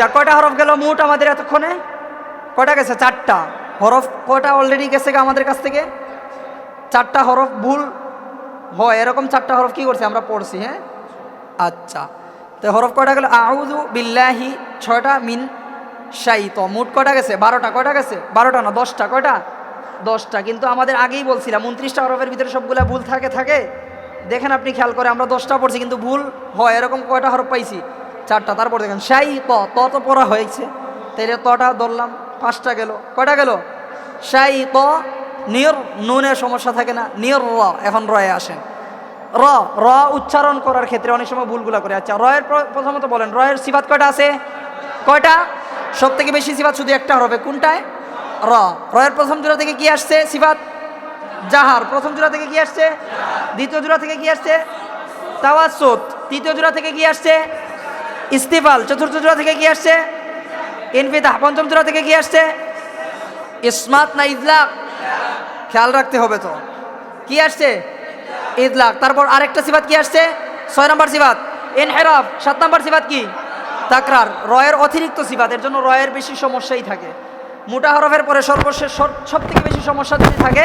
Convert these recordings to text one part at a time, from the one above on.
আচ্ছা কয়টা হরফ গেল মোট আমাদের এতক্ষণে? কয়টা গেছে? চারটা। হরফ কয়টা অলরেডি গেছে আমাদের কাছ থেকে? চারটা হরফ, ভুল হয়, এরকম চারটা হরফ কি করছে আমরা? পড়ছি হ্যাঁ? আচ্ছা তো হরফ কয়টা গেল? আউযু বিল্লাহি, ছয়টা মিন শাই তো মোট কয়টা গেছে? বারোটা। কয়টা গেছে? বারোটা না, দশটা। কয়টা? দশটা। কিন্তু আমাদের আগেই বলছিলাম, উনত্রিশটা হরফের ভিতরে সবগুলা ভুল থাকে থাকে। দেখেন আপনি খেয়াল করে, আমরা দশটা পড়ছি কিন্তু ভুল হয়, এরকম কয়টা হরফ পাইছি? চারটা, তারপর দেখেন, সাই ত ত তো পড়া হয়েছে। তাইলে তটা ধরলাম, পাঁচটা গেল। কয়টা গেল? সাই ত, নিয়র, নুনের সমস্যা থাকে না, নিয়র র, এখন রয়ে আসেন। র র উচ্চারণ করার ক্ষেত্রে অনেক সময় ভুলগুলা করে। আচ্ছা রয়ের প্রথমত বলেন রয়ের সিবাত কয়টা আছে? কয়টা? সব থেকে বেশি সিবাত শুধু একটা হবে কোনটায়? র। রয়ের প্রথম জোড়া থেকে কি আসছে সিবাত জাহার। প্রথম জোড়া থেকে কি আসছে? দ্বিতীয় জোড়া থেকে কি আসছে? তাওয়াসুত। তৃতীয় জোড়া থেকে কি আসছে? ইস্তিফাল, চতুর্থ জোড়া থেকে কি আসছে? ইনফিতাহ, পঞ্চম জোড়া থেকে কি আসছে? ইসমাত না ইজলাক খেয়াল রাখতে হবে তো। কি আসছে? ইদলাক। তারপর আরেকটা সিবাত কি আসছে? ছয় নম্বর সিবাত ইনহেরাফ। সাত নম্বর সিবাত কি? তাকরার। রয়ের অতিরিক্ত সিবাত এর জন্য রয়ের বেশি সমস্যাই থাকে। মোটা হরফের পরে সর্বশেষ সব থেকে বেশি সমস্যা যদি থাকে,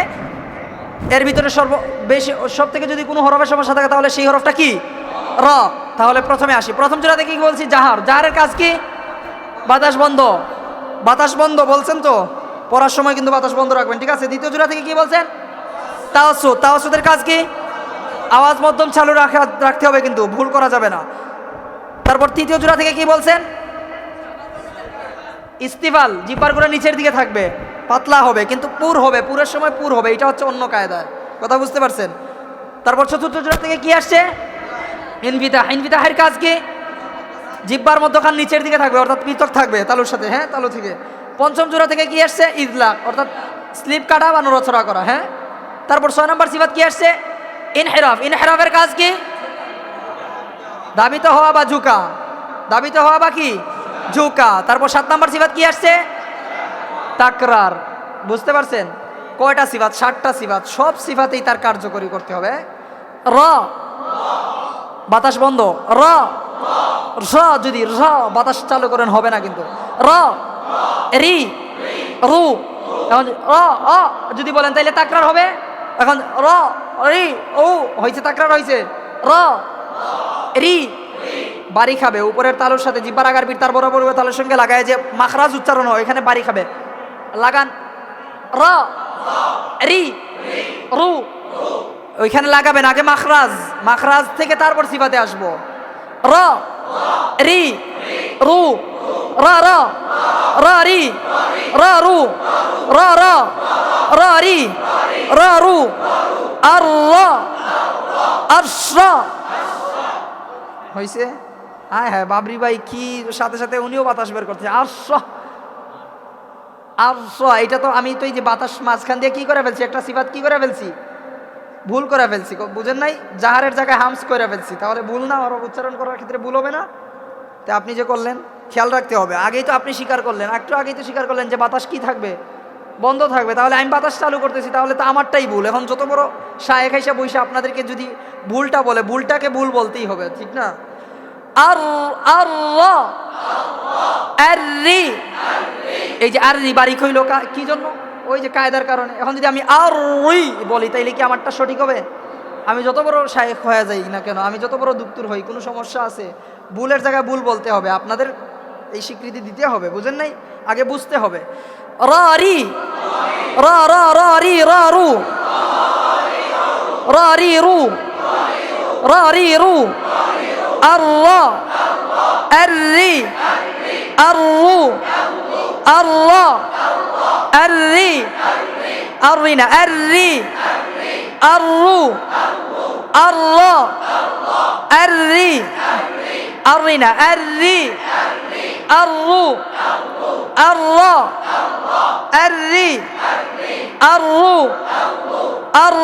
এর ভিতরে সর্ব বেশি সব থেকে যদি কোনো হরফের সমস্যা থাকে, তাহলে সেই হরফটা কি? র। তাহলে প্রথমে আসি। প্রথম থেকে কি বলছি? জাহার। জাহারের কাজ কি? বাতাস বন্ধ। বাতাস বন্ধ, বলছেন তো? পড়ার সময় কিন্তু বাতাস বন্ধ রাখবেন, ঠিক আছে? দ্বিতীয় জোড়া থেকে কি বলছেন? তাওয়াসুদ। তাওয়াসুদের কাজ কি? আওয়াজ মধ্যম চালু রাখা, রাখতে হবে কিন্তু, ভুল করা যাবে না। তারপর তৃতীয় জোড়া থেকে কি বলছেন? ইস্তিফাল। জিব্বারগুলো নিচের দিকে থাকবে। পাতলা হবে, কিন্তু পুর হবে। পুরের সময় পুর হবে। এটা হচ্ছে অন্য কায়দায়। কথা বুঝতে পারছেন? তারপর চতুর্থ জোড়া থেকে কি আসছে? ইনভিতা ইনভিতাহের কাজ কি? জিব্বার মধ্যখান নিচের দিকে থাকবে, অর্থাৎ পৃথক থাকবে, তালুর সাথে হ্যাঁ তালু থেকে। পঞ্চম জোড়া থেকে কি আসছে? ইদলাক, অর্থাৎ স্লিপ কাটা বা নড়াচড়া করা হ্যাঁ? তারপর ছয় নম্বর সিফাত কি আসছে? ইনহেরাফ, ইনহেরাফের কাজ কি? দাবিত হওয়া বা ঝুঁকা। দাবিত হওয়া বা কি? ঝুঁকা। তারপর সাত নম্বর সিফাত কি আসছে? তাকরার। বুঝতে পারছেন? কয়টা সিফাত? ষাটটা সিফাত। সব সিফাতেই তার কার্যকরী করতে হবে। র। বাতাস বন্ধ। র। র যদি র, বাতাস চালু করেন, হবে না কিন্তু। র। রি। রু। এখন র, অ, যদি বলেন, তাইলে তাকরার হবে। এখন র ও হয়েছে তাকরার হয়েছে র। বাড়ি খাবে। উপরের তালুর সাথে জিব্বার আগার বিট তার বরাবর তালের সঙ্গে লাগায় যে মাখরাজ উচ্চারণ হয়, এখানে বাড়ি খাবে। লাগান। রি। রু। ওইখানে লাগাবেন, আগে মাখরাজ মাখরাজ থেকে তারপর সিফাতে আসব। র, রি, রু, র র র, রি, র, রু, র র র, রি, র, রু, আর, র, আর হয়েছে হ্যাঁ হ্যাঁ বাবরি ভাই, কি সাথে সাথে উনিও বাতাস বের করছে। আর আর এটা তো আমি তো এই যে বাতাস মাঝখান দিয়ে কি করে ফেলছি? একটা সিফাত কি করে ফেলছি? ভুল করে ফেলছি। বুঝেন নাই? জাহারের জায়গায় হামস করে ফেলছি। তাহলে ভুল না আর উচ্চারণ করার ক্ষেত্রে ভুল হবে না? তো আপনি যে করলেন, খেয়াল রাখতে হবে। আগেই তো আপনি স্বীকার করলেন। একটু আগেই তো স্বীকার করলেন যে বাতাস কি থাকবে? বন্ধ থাকবে। তাহলে আমি বাতাস চালু করতেছি, তাহলে তো আমারটাই ভুল। এখন যত বড় শায়েখ হিসা বৈশা আপনাদেরকে যদি ভুলটা বলে, ভুলটাকে ভুল বলতেই হবে, ঠিক না? আর আর এই যে আর রি হইল কা- কি জন্য? ওই যে কায়দার কারণে। এখন যদি আমি আর রুই বলি, তাইলে কি আমারটা সঠিক হবে? আমি যত বড় শায়েখ হয়ে যাই না কেন, আমি যত বড় দুক্তুর হই, কোনো সমস্যা আছে? ভুলের জায়গায় ভুল বলতে হবে, আপনাদের এই স্বীকৃতি দিতে হবে, বুঝেন নাই? আগে বুঝতে হবে। র রি রি আর রু র আর আর না আর আর রু আর আর না আর আর রু আর আর রি আর আর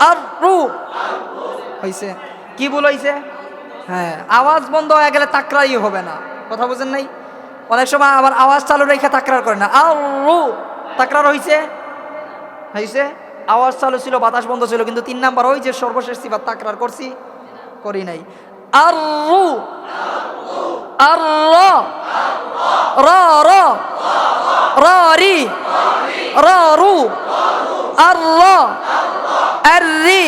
আর হয়েছে কি হয়েছে হ্যাঁ আওয়াজ বন্ধ হয়ে গেলে তাকরাই হবে না। কথা বুঝেন নাই? অনেক সময় আবার আওয়াজ চালু রেখে তাকরার করে না। রু তাকরার হয়েছে হয়েছে আওয়াজ চালু ছিল, বাতাস বন্ধ ছিল, কিন্তু তিন নাম্বার ওই যে সর্বশেষ সিবার তাকরার করছি, করি নাই। আর রু আর র! র র! র, রি! আর আর রি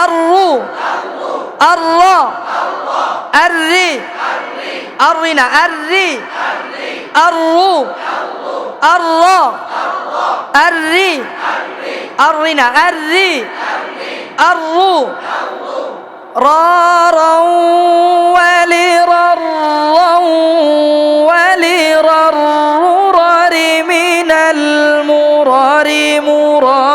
আর রু الر الري الرنا الري الرو الر الري الرنا الري الرو رارا ولرر ولرر من المرار مرار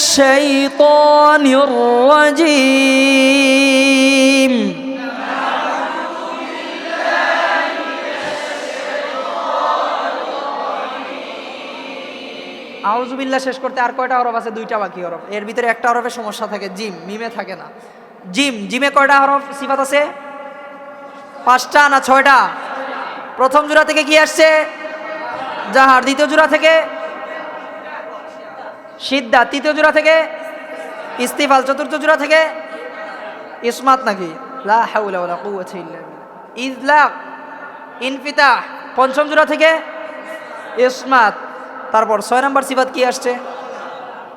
الشيطان الرجيم আউজুবিল্লাহ শেষ করতে আর কয়টা হরফ আছে দুইটা বাকি হরফ এর ভিতরে একটা হরফের সমস্যা থাকে জিম মিমে থাকে না জিম জিমে কয়টা হরফ সিফাত আছে পাঁচটা না ছয়টা প্রথম জোড়া থেকে কি আসছে জাহার দ্বিতীয় জোড়া থেকে সিদ্ধা তৃতীয় জোড়া থেকে, ইস্তিফাল চতুর্থ জোড়া থেকে, ইসমাত নাকি? ইজলাক, ইনফিতাহ, পঞ্চম জোড়া থেকে, ইসমাত। তারপর ছয় নম্বর সিফাত কি আসছে?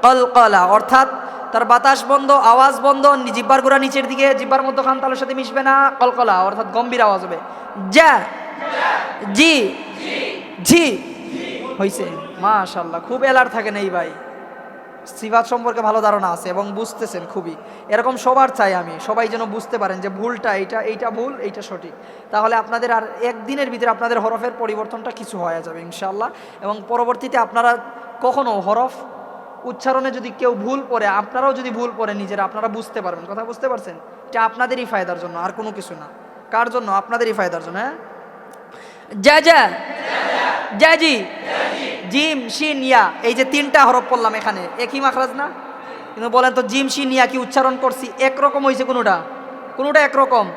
কলকলা, অর্থাৎ তার বাতাস বন্ধ, আওয়াজ বন্ধ জিব্বার গোড়া নিচের দিকে, জিব্বার মধ্য খান তালের সাথে মিশবে না, কলকলা, অর্থাৎ গম্ভীর আওয়াজ হবে। যা, জি জি হইছে। মাশাল্লাহ খুব এলার থাকেন এই ভাই। সিফাত সম্পর্কে ভালো ধারণা আছে এবং বুঝতেছেন খুবই। এরকম সবার চাই আমি, সবাই যেন বুঝতে পারেন যে ভুলটা এইটা এইটা ভুল, এইটা সঠিক। তাহলে আপনাদের আর একদিনের ভিতরে আপনাদের হরফের পরিবর্তনটা কিছু হয়ে যাবে ইনশাল্লাহ এবং পরবর্তীতে আপনারা কখনো হরফ উচ্চারণে যদি কেউ ভুল পড়ে, আপনারাও যদি ভুল পড়ে নিজেরা, আপনারা বুঝতে পারবেন। কথা বুঝতে পারছেন? এটা আপনাদেরই ফায়দার জন্য, আর কোনো কিছু না। কার জন্য? আপনাদেরই ফায়দার জন্য হ্যাঁ? যা যা। জাজি। জিম, শিন, ইয়া। এই যে তিনটা হরফ পড়লাম এখানে। একই মাখরাজ না? কিন্তু বলেন তো, জিম, শিন, ইয়া কি উচ্চারণ করছি? একরকম হয়েছে কোনোটা? কোনোটা একরকম?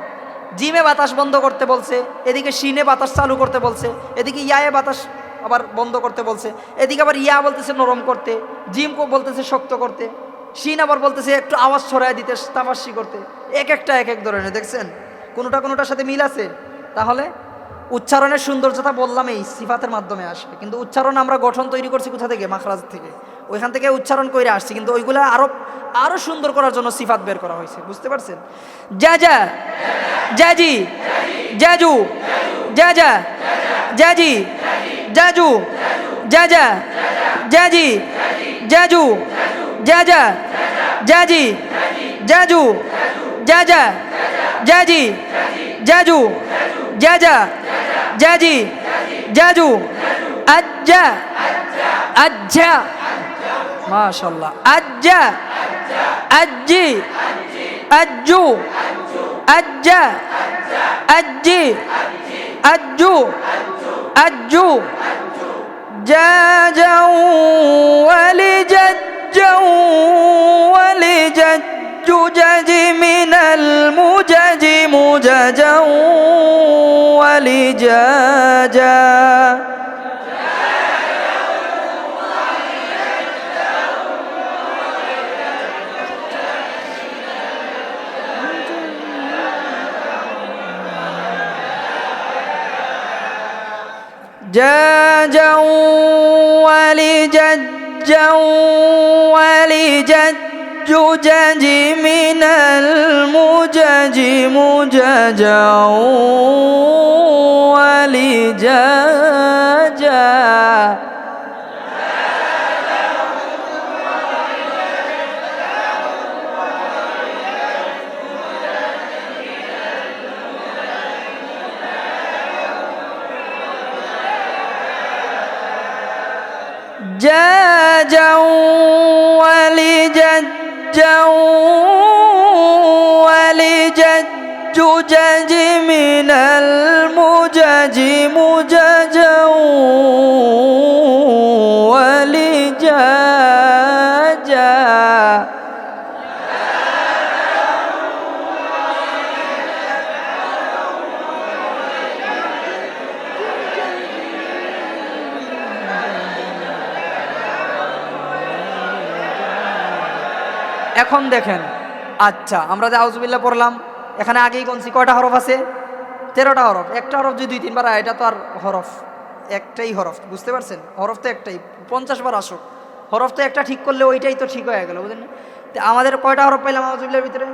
জিমে বাতাস বন্ধ করতে বলছে, এদিকে শিনে বাতাস চালু করতে বলছে, এদিকে ইয়ায়ে বাতাস আবার বন্ধ করতে বলছে, এদিকে আবার ইয়া বলতেছে নরম করতে, জিম কো বলতেছে শক্ত করতে, শিন আবার বলতেছে একটু আওয়াজ ছড়ায় দিতে, তামাশি করতে। এক একটা এক এক ধরনের, দেখছেন? কোনোটা কোনোটার সাথে মিল আছে? তাহলে উচ্চারণের সৌন্দর্যতা বললাম এই সিফাতের মাধ্যমে আসবে। কিন্তু উচ্চারণ আমরা গঠন তৈরি করছি কোথা থেকে? মাখরাজ থেকে। ওইখান থেকে উচ্চারণ করে আসছি, কিন্তু ওইগুলো আরও আরও সুন্দর করার জন্য সিফাত বের করা হয়েছে। বুঝতে পারছেন? যা যা জাজি যা যা জাজি যা জাজি জাজু جاجا. جاجي. جاجو. أجا. أجا. ما شاء الله. أجا. أجي. أجو. أجا. أجي. أجو. أجو. جاجا ولججا ولجج جج من المجج مججا ولجاجا. جاجا ولججا ولجج الججج من المجج مججا. لجاجا جاجا. ولججا ولجج جج من الله المجج مججا ولجاجا এখন দেখেন আচ্ছা আমরা যে আউজবিল্লা পড়লাম এখানে আগেই কোনছি কয়টা হরফ আছে তেরোটা হরফ, একটা হরফ যদি দুই, তিনবার এটা তো আর হরফ, একটাই হরফ, বুঝতে পারছেন? হরফ তো একটাই, পঞ্চাশ বার আসুক। হরফ তো একটা ঠিক করলে ওইটাই তো ঠিক হয়ে গেল, বুঝলেন তো আমাদের কয়টা হরফ পাইলাম আউজবিল্লার ভিতরে?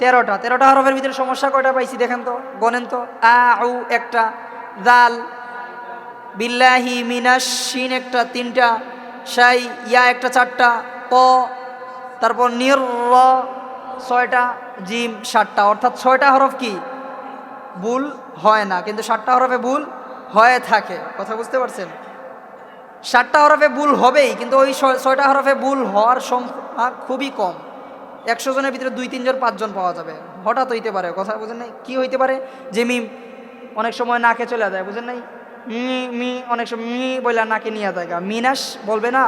তেরোটা তেরোটা হরফের ভিতরে সমস্যা কয়টা পাইছি দেখেন তো গনেন তো। আউ একটা, দাল, বিল্লাহি মিনাস শিন একটা, তিনটা, সাই, ইয়া একটা, চারটা প তারপর নির ছয়টা, জিম, সাতটা, অর্থাৎ ছয়টা হরফ কি? ভুল হয় না, কিন্তু সাতটা হরফে ভুল হয়ে থাকে। কথা বুঝতে পারছেন? সাতটা হরফে ভুল হবেই, কিন্তু ওই ছয়টা হরফে ভুল হওয়ার সংখ্যা খুবই কম। একশো জনের ভিতরে দুই, তিনজন, পাঁচজন পাওয়া যাবে। হঠাৎ হইতে পারে, কথা বুঝেন নাই? কী হইতে পারে? যে মিম অনেক সময় নাকে চলে যায়, বুঝেন নাই? মি মি, অনেক সময় মি বইলা নাকে নিয়ে যায় গা। মিনাস বলবে না?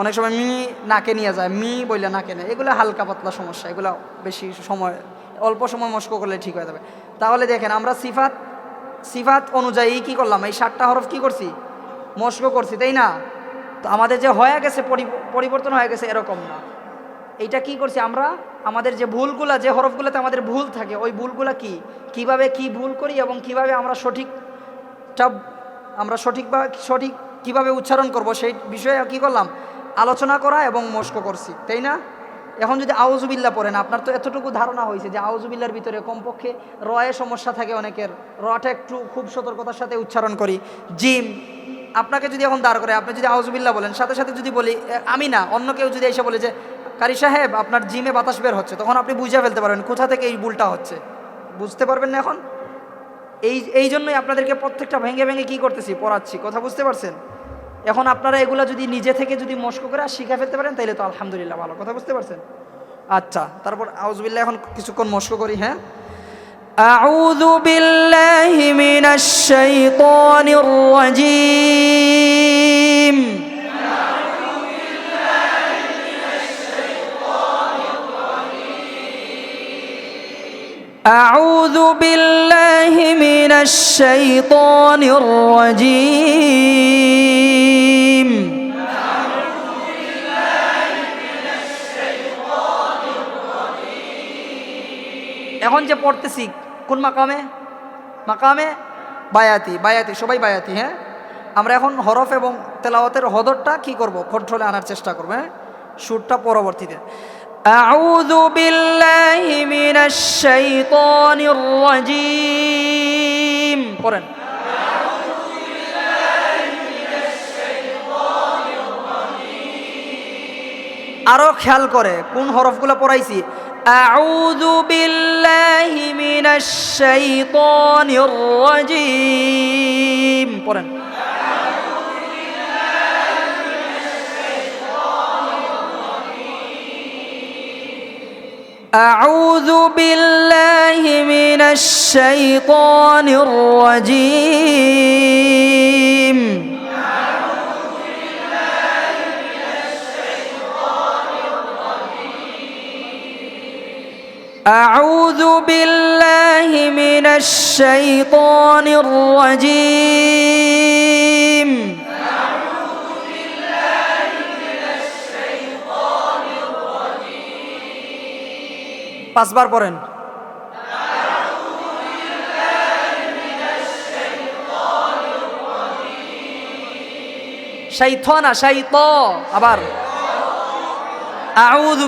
অনেক সময় মি নাকে নিয়ে যায়, মি বইলা নাকে নেয়। এগুলো হালকা পাতলা সমস্যা, এগুলো বেশি সময় অল্প সময় মস্ক করলে ঠিক হয়ে যাবে। তাহলে দেখেন, আমরা সিফাত সিফাত অনুযায়ী কি করলাম? এই সাতটা হরফ কি করছি? মস্ক করছি, তাই না? তো আমাদের যে হয়ে গেছে পরিবর্তন হয়ে গেছে, এরকম না। এইটা কি করছি আমরা? আমাদের যে ভুলগুলা, যে হরফগুলোতে আমাদের ভুল থাকে, ওই ভুলগুলা কি? কীভাবে কি ভুল করি এবং কীভাবে আমরা সঠিকটা আমরা সঠিক বা সঠিক কীভাবে উচ্চারণ করব, সেই বিষয়ে কি করলাম? আলোচনা করা এবং মস্ক করছি, তাই না? এখন যদি আউজুবিল্লা পড়েন, আপনার তো এতটুকু ধারণা হয়েছে যে আউজুবিল্লার ভিতরে কমপক্ষে রয়ে সমস্যা থাকে অনেকের। রটা একটু খুব সতর্কতার সাথে উচ্চারণ করি। জিম, আপনাকে যদি এখন দাঁড় করে আপনি যদি আউজুবিল্লা বলেন, সাথে সাথে যদি বলি আমি না, অন্য কেউ যদি এসে বলে যে, কারি সাহেব, আপনার জিমে বাতাস বের হচ্ছে, তখন আপনি বুঝে ফেলতে পারবেন কোথা থেকে এই ভুলটা হচ্ছে। বুঝতে পারবেন না এখন? এই এই জন্যই আপনাদেরকে প্রত্যেকটা ভেঙে ভেঙে কি করতেছি? পড়াচ্ছি। কথা বুঝতে পারছেন? এখন আপনারা এগুলা যদি নিজে থেকে যদি মস্ক করে আর শিখে ফেলতে পারেন তাহলে তো আলহামদুলিল্লাহ ভালো কথা বুঝতে পারছেন আচ্ছা তারপর আউজবিল্লাহ এখন কিছুক্ষণ মস্ক করি হ্যাঁ أعوذ بالله من الشيطان الرجيم أعوذ بالله من الشيطان الرجيم এখন যে পড়তেছি কোন মাকামে মাকামে বায়াতি বায়াতি সবাই বায়াতি হ্যাঁ আমরা এখন হরফ এবং তেলাওয়াতের হদরটা কি করব কন্ট্রোলে আনার চেষ্টা করবো হ্যাঁ সুরটা পরবর্তীতে أعوذ بالله من الشيطان الرجيم পড়েন আরো খেয়াল করে কোন হরফগুলো পড়াইছি أعوذ بالله من الشيطان الرجيم. قرآن أعوذ بالله من الشيطان الرجيم. أعوذ بالله من الشيطان الرجيم পাঁচবার পড়েন শাইথ না শাইত আবার আউযু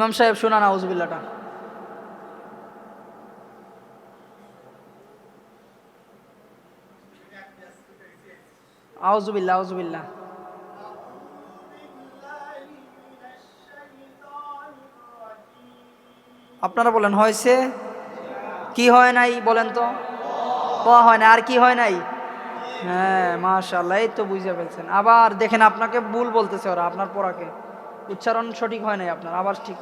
ইমাম সাহেব শোনান আউজবিল্লাটা আউজুবিল্লাহ আউজুবিল্লাহ। আপনারা বলেন, হয়েছে? কি হয় নাই বলেন তো? হয় না আর কি হয় নাই? হ্যাঁ মাশাল্লাহ এই তো বুঝে ফেলছেন। আবার দেখেন, আপনাকে ভুল বলতেছে ওরা, আপনার পড়াকে উচ্চারণ সঠিক হয় নাই আপনার, আবার ঠিক।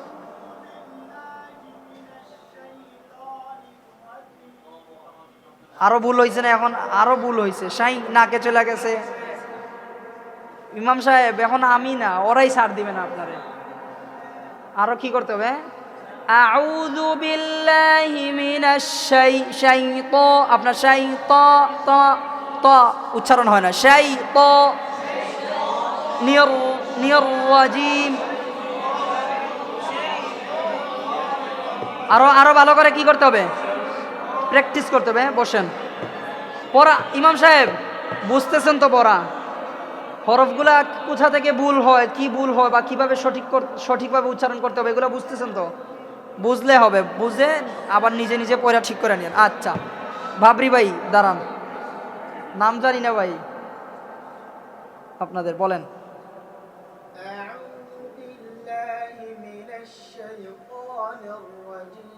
আরও ভুল হয়েছে না এখন? আরও ভুল হয়েছে। সাই নাকে চলে গেছে। ইমাম সাহেব, এখন আমি না, ওরাই সার দিবে না আপনারে। আরও কি করতে হবে? আউযু বিল্লাহি মিনাশ শাই শাইত আপনার শাইত ত ত উচ্চারণ হয় না। শাইত নির নির্রাজিম আরও আরও ভালো করে কি করতে হবে? প্র্যাকটিস করতে হবে বসেন। পড়া, ইমাম সাহেব, বুঝতেছেন তো পড়া। হরফগুলা কোথা থেকে ভুল হয়, কি ভুল হয়, বা কীভাবে সঠিক সঠিকভাবে উচ্চারণ করতে হবে, এগুলো বুঝতেছেন তো? বুঝলে হবে, বুঝে আবার নিজে নিজে পড়া ঠিক করে নিন। আচ্ছা ভাবরি ভাই, দাঁড়ান। নাম জানি না ভাই। আপনাদের, বলেন।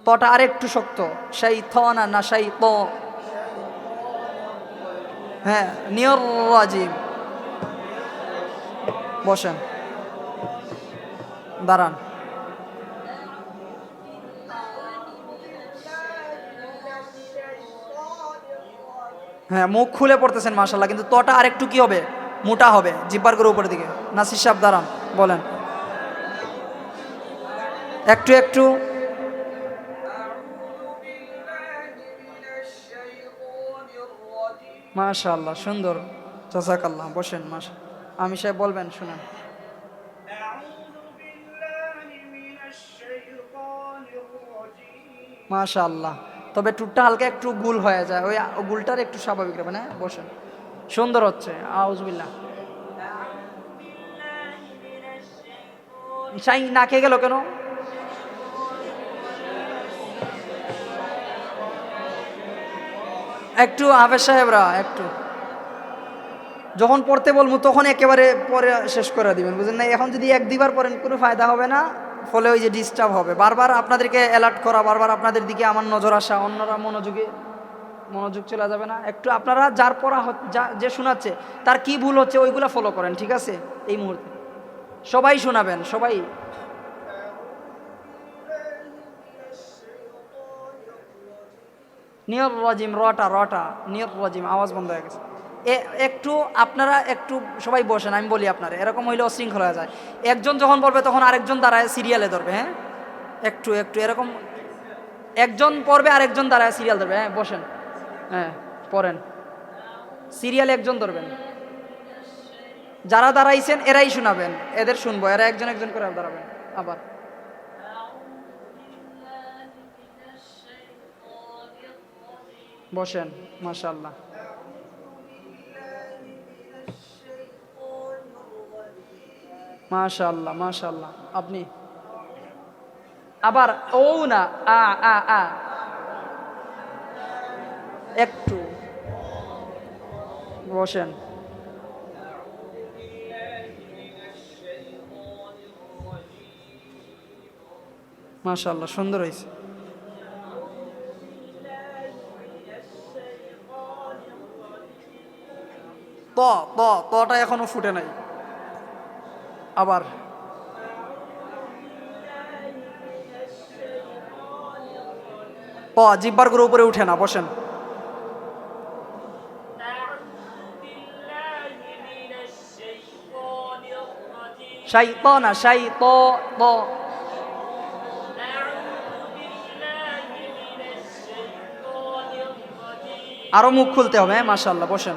পটা আর একটু শক্ত। সেই থ না না সেই প হ্যাঁ নিয়র রাজিম বসেন। দাঁড়ান। হ্যাঁ মুখ খুলে পড়তেছেন মাসাল্লাহ কিন্তু তটা আরেকটু কি হবে? মোটা হবে, জিব্বার করে উপরের দিকে। নাসির সাহেব, দাঁড়ান, বলেন। একটু একটু। মাশাল্লাহ সুন্দর। জাজাকাল্লাহ বসেন, মাশা আমি সাহেব বলবেন, শুনেন। মাশাল্লাহ তবে টুটটা হালকা একটু গুল হয়ে যায়। ওই গুলটার একটু স্বাভাবিক রাখবেন হ্যাঁ? বসেন। সুন্দর হচ্ছে আউজবিল্লা সাই না খেয়ে গেল কেন? একটু হাফেজ সাহেবরা, একটু। যখন পড়তে বলব, তখন একেবারে পরে শেষ করে দিবেন, বুঝলেন না? এখন যদি এক দুবার পড়েন, কোনো ফায়দা হবে না, ফলে ওই যে ডিস্টার্ব হবে। বারবার আপনাদেরকে অ্যালার্ট করা, বারবার আপনাদের দিকে আমার নজর আসা, অন্যরা মনোযোগে, মনোযোগ চলে যাবে না। একটু আপনারা যার পড়া যা- যে শোনাচ্ছে, তার কি ভুল হচ্ছে, ওইগুলো ফলো করেন, ঠিক আছে? এই মুহূর্তে। সবাই শোনাবেন, সবাই। নিয়র রাজিম রটা রটা নিয়র রাজিম আওয়াজ বন্ধ হয়ে গেছে। এ, একটু আপনারা একটু সবাই বসেন, আমি বলি আপনারা, এরকম হইলে অশৃঙ্খল হয়ে যায়। একজন যখন পড়বে তখন আরেকজন দাঁড়ায় সিরিয়ালে ধরবে হ্যাঁ? একটু একটু, এরকম একজন পড়বে, আরেকজন দাঁড়ায় সিরিয়াল ধরবে হ্যাঁ বসেন হ্যাঁ পড়েন। সিরিয়ালে একজন ধরবেন। যারা দাঁড়াইছেন এরাই শোনাবেন, এদের শুনব, এরা একজন একজন করে দাঁড়াবেন, আবার। বসেন মাশাল্লাহ মাশাল্লাহ মাশাল্লাহ আপনি? আবার ও না, আ আ আ। একটু। বসেন। মাশাল্লাহ সুন্দর হয়েছে তটা এখনও ফুটে নাই। আবার। প জিব্বার করে উপরে উঠে না, বসেন। আরও মুখ খুলতে হবে হ্যাঁ, মাসাল্লাহ বসেন।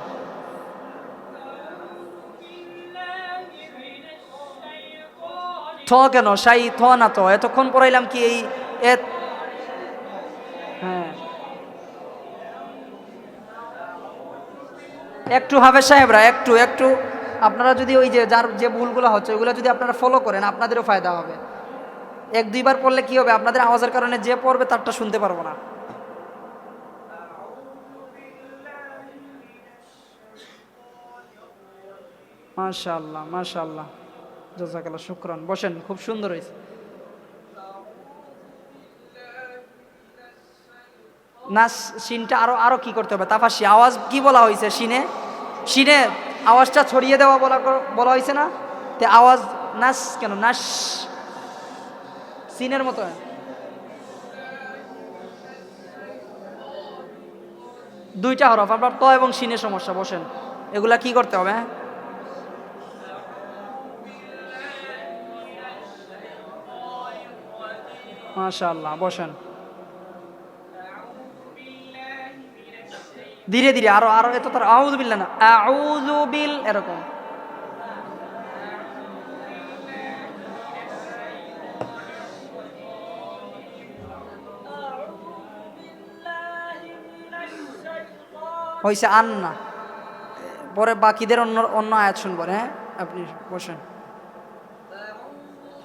থ কেন? সাই থ না তো? এতক্ষণ পড়াইলাম কি এই হ্যাঁ। একটু হাফেজ সাহেবরা, একটু একটু। আপনারা যদি ওই যে যার যে ভুলগুলো হচ্ছে, ওইগুলো যদি আপনারা ফলো করেন, আপনাদেরও ফায়দা হবে। এক, দুইবার পড়লে কি হবে? আপনাদের আওয়াজের কারণে যে পড়বে তারটা শুনতে পারব না। মাশাল্লাহ মাশাল্লাহ জাজাকাল্লাহ শুক্রান। বসেন, খুব সুন্দর হয়েছে। না সিনটা আরও আরও কি করতে হবে? তাফাসি, আওয়াজ কি বলা হয়েছে সিনে? সিনে আওয়াজটা ছড়িয়ে দেওয়া বলা বলা হয়েছে না? তে আওয়াজ নাচ কেন? নাচ সিনের মতো। দুইটা হরফ আপনার ত এবং সিনের সমস্যা, বসেন। এগুলা কি করতে হবে হ্যাঁ? মাশাআল্লাহ, বসেন। ধীরে ধীরে, আরও আরও, এত তার, আউযু বিল্লাহ না, আউযু বিল, এরকম। হয়েছে আন না পরে বাকিদের অন্য অন্য আয়াত শুনব হ্যাঁ? আপনি বসেন।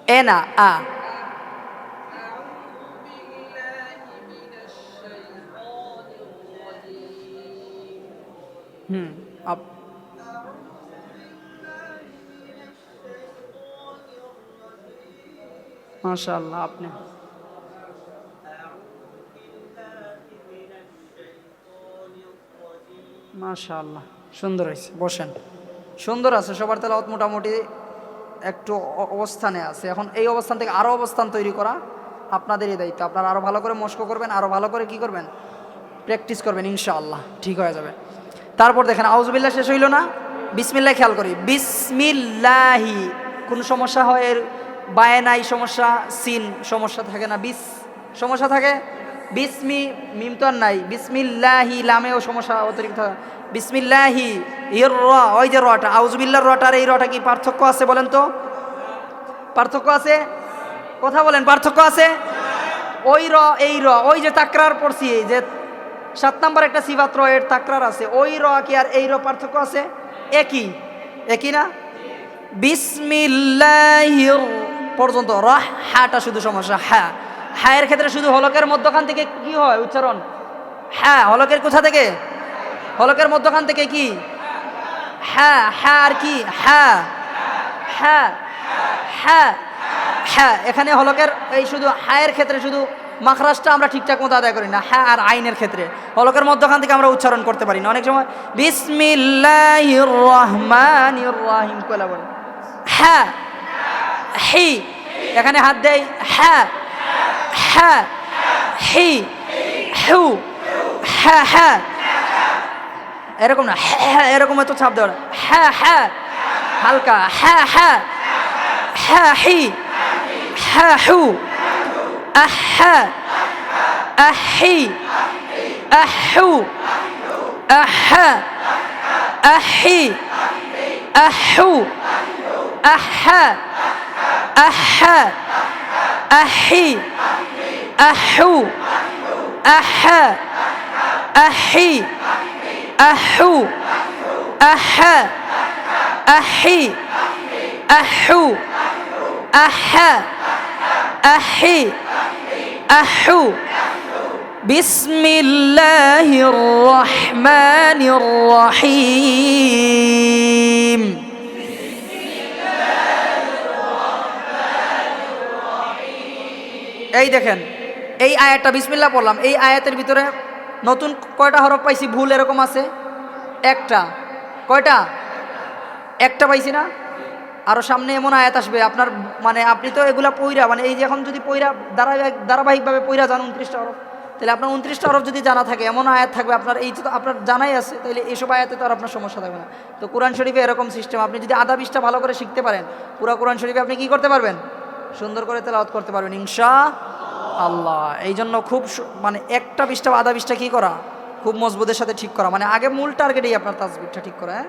এ না আ। হুম, আপ মাশাআল্লাহ, আপনি। মাশাআল্লাহ, সুন্দর হয়েছে, বসেন। সুন্দর আছে, সবার তেলাওয়াত মোটামুটি একটু অবস্থানে আছে। এখন এই অবস্থান থেকে আরও অবস্থান তৈরি করা আপনাদেরই দায়িত্ব। আপনারা আরও ভালো করে মস্ক করবেন আরও ভালো করে কি করবেন? প্র্যাকটিস করবেন, ইনশাআল্লাহ, ঠিক হয়ে যাবে। তারপর দেখেন আউজবিল্লা শেষ হইল না? বিসমিল্লাহ খেয়াল করি। বিসমিল্লাহি। কোন সমস্যা হয়? এর বায়ে নাই সমস্যা, সিন সমস্যা থাকে না? বিস, সমস্যা থাকে? বিসমি, মিম তো আর নাই। বিসমিল্লাহি, লামেও সমস্যা অতিরিক্ত বিসমিল্লাহি ইর র, ওই যে রটা আউজবিল্লার রটার এই রটা কি পার্থক্য আছে বলেন তো? পার্থক্য আছে? কথা বলেন, পার্থক্য আছে? ওই র, এই র, ওই যে তাকরার পড়ছি, যে সাত নাম্বার একটা সিবাত র এর তাকরার আছে। ওই র কি আর এই র পার্থক্য আছে? একই। একই না? বিসমিল্লাহির পর্যন্ত র হাটা শুধু সমস্যা হ্যাঁ। হ্যাঁ ক্ষেত্রে শুধু হলকের মধ্যখান থেকে কি হয়? উচ্চারণ। হ্যাঁ হলকের কোথা থেকে? হলকের মধ্যখান থেকে কি? হ্যাঁ হ্যাঁ আর কি? হ্যাঁ। হ্যাঁ। হ্যাঁ। হ্যাঁ। এখানে হলকের এই শুধু হায়ের ক্ষেত্রে শুধু মাখরাজটা আমরা ঠিকঠাক মতো আদায় করি না। হ্যাঁ আর আইনের ক্ষেত্রে। হলকের মধ্যখান থেকে আমরা উচ্চারণ করতে পারি না। অনেক সময় বিসমিল্লাহির রহমানির রহিম কইলা বলে। হ্যাঁ হি, এখানে হাত দেয় হ্যাঁ হ্যাঁ হি, হু হ্যাঁ হ্যাঁ। এরকম না হ্যাঁ এরকম এত চাপ দেওয়া হ্যাঁ হ্যাঁ হালকা হ্যাঁ হ্যাঁ হ্যাঁ হি হ্যাঁ হু। আহ হ্যাঁ আহি আহু আহা আহি আহু আহা আহা আহি আহু আহা আহি আহু আহা আহি আহু আহা أحو بسم الله الرحمن الرحيم এই দেখেন, এই আয়াতটা বিসমিল্লা পড়লাম। এই আয়াতের ভিতরে নতুন কয়টা হরফ পাইছি? ভুল এরকম আছে? একটা। কয়টা? একটা পাইছি না? আরও সামনে এমন আয়াত আসবে, আপনার মানে আপনি তো এগুলা পৈরা মানে এই যে এখন যদি পইরা ধারাবাহিক, ধারাবাহিকভাবে পৈরা যান উনত্রিশটা হরফ, তাহলে আপনার উনত্রিশটা হরফ যদি জানা থাকে, এমন আয়াত থাকবে আপনার, এই তো আপনার জানাই আছে, তাহলে এইসব আয়াতে তো আর আপনার সমস্যা থাকবে না। তো কোরআন শরীফে এরকম সিস্টেম আপনি যদি আধা বিশটা ভালো করে শিখতে পারেন, পুরো কোরআন শরীফে আপনি কি করতে পারবেন? সুন্দর করে তেলাওয়াত করতে পারবেন, ইনশা আল্লাহ। এই জন্য খুব মানে একটা বিশটা আধা বিশটা কী করা? খুব মজবুতের সাথে ঠিক করা। মানে আগে মূল টার্গেটেই আপনার তাজবিরটা ঠিক করা হ্যাঁ?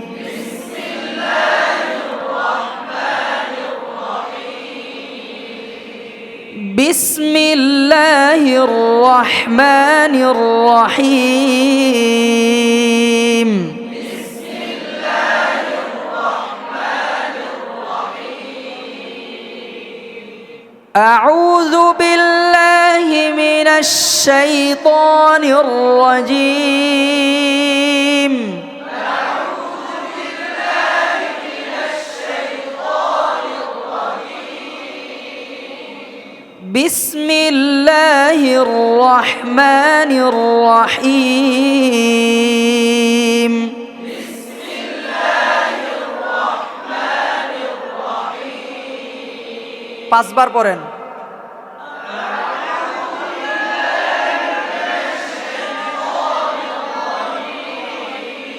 بسم الله الرحمن الرحيم. أعوذ بالله من الشيطان الرجيم. بسم الله الرحمن الرحيم পাঁচবার পড়েন